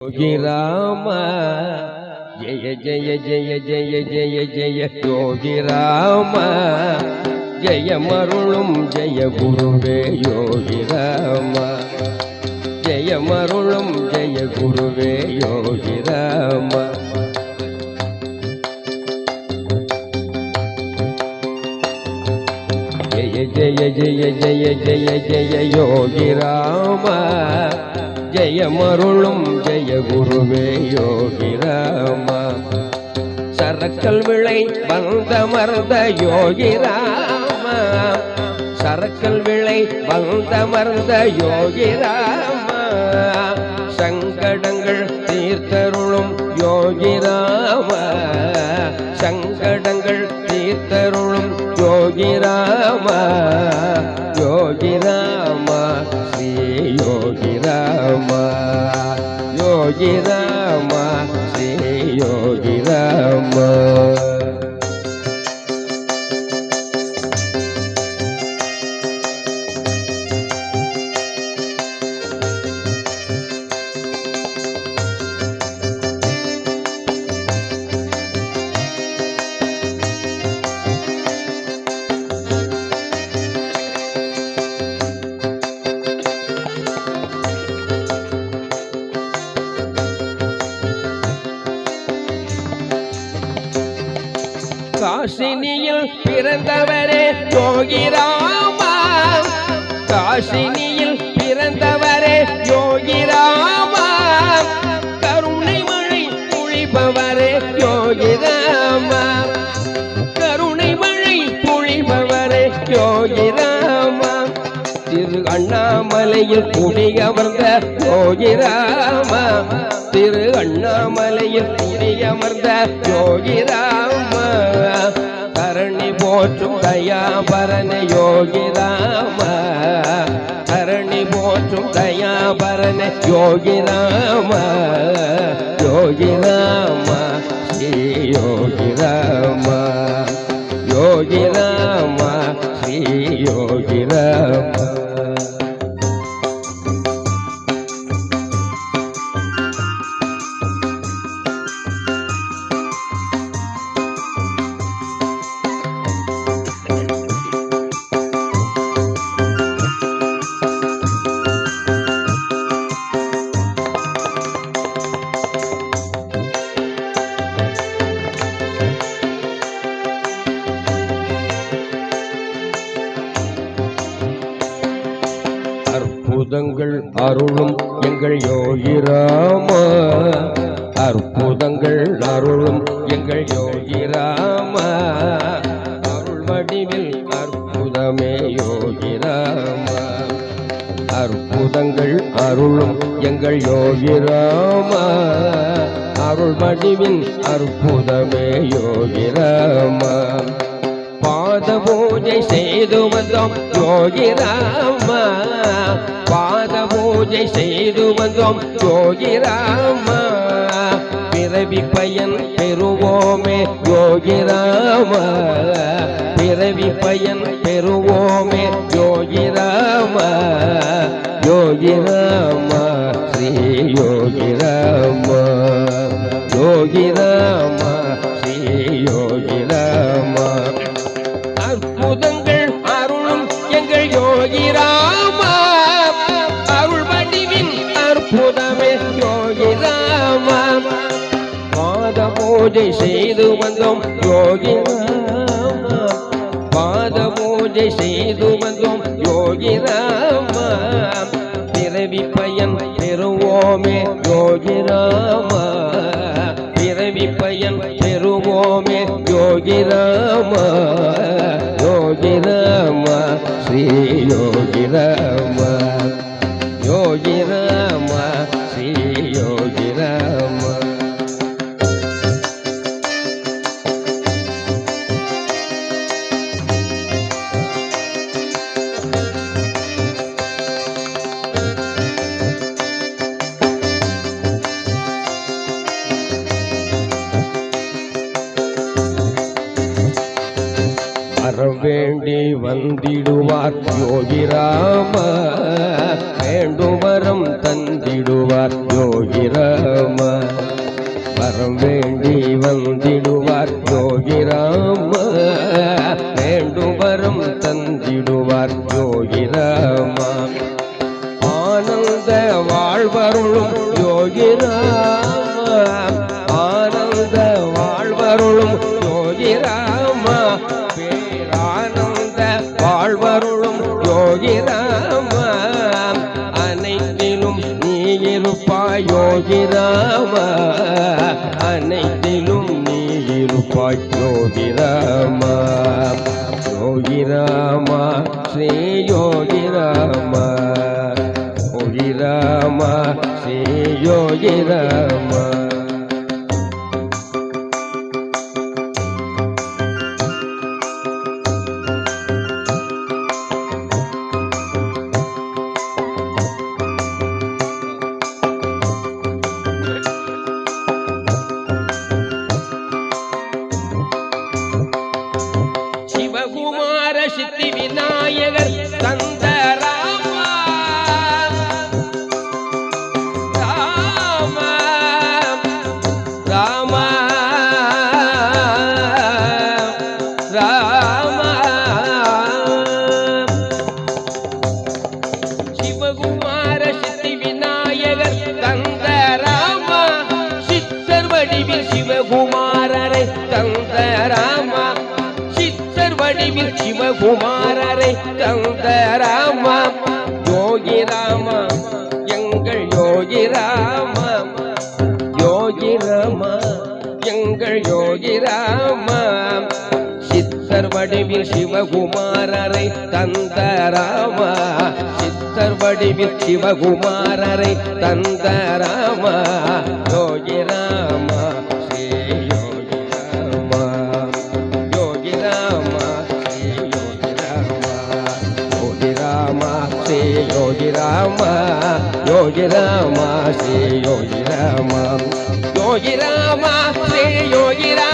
யோகி ராம ஜெய ஜெய ஜெய ஜெய ஜெய ஜெய யோகி ராம ஜெயமருளும் ஜெய குருவே யோகி ராம ஜெயமருளும் ஜெய குருவே யோகி ராம ஜெய ஜெய ஜெய ஜெய ஜெய ஜெய யோகி ராம ஜெயமருளும் ஜெய குருவே யோகிராம சரக்கல் விளை வந்த மறந்த யோகிராம சரக்கல் விளை வந்த மறந்த யோகிராம சங்கடங்கள் தீர்த்தருளும் யோகிராம சங்கடங்கள் தீர்த்தருளும் யோகிராமா யோகி ராம ஸ்ரீ யோகி ராம காசினியில் பிறந்தவரே யோகிராமா. காசினியில் பிறந்தவரே யோகிராமா. கருணை மழை பொழிபவரே யோகிராமா. கருணை மழை பொழிபவரே யோகிராமா. திரு அண்ணாமலையில் குடியமர்ந்த யோகி ராமா திரு அண்ணாமலையில் குடியமர்ந்த யோகிராமா. போற்றும் தயாபரன் யோகி ராம. தரணி போற்றும் தயாபரன் யோகி ராம. யோகி ராம ஸ்ரீ யோகி ராமா. அருளும் எங்கள் யோகிராமா. அற்புதங்கள் அருளும் எங்கள் யோகிராமா. அருள் வடிவில் அற்புதமே யோகிராமா. அற்புதங்கள் அருளும் எங்கள் யோகிராமா. அருள் வடிவின் அற்புதமே யோகிராமா. பாத பூஜை செய்து வந்தோம் யோகி ராமா பாத பூஜை செய்து வந்தோம் யோகி ராமா பிறவி பயன் பெறுவோமே யோகி ராமா பிறவி பயன் பெறுவோமே யோகி ராமா யோகி ராமா ஸ்ரீ யோகி ராமா பூஜை செய்து வந்தோம். யோகி ராமா பாத பூஜை செய்து வந்தோம். யோகி ராம வந்திடுவார் யோகிராம வேண்டும் வரம் தந்திடுவார் யோகிராமா ஸ்ரீ யோகி ராம ஒளி ராம ஸ்ரீ யோகி ராம சித்தி விநாயகர் தந்த ராமா. வடிவில் சிவகுமாரரை தந்த ராமா யோகி ராமா எங்கள் யோகி ராமா யோகி ராமா எங்கள் யோகி ராமா சித்தர் வடிவில் சிவகுமாரரை தந்த ராமா சித்தர் வடிவில் சிவகுமாரரை தந்த ராமா யோகி ராமா ஸ்ரீ யோகி ராமா யோகி ராமா ஸ்ரீ யோகி ராமா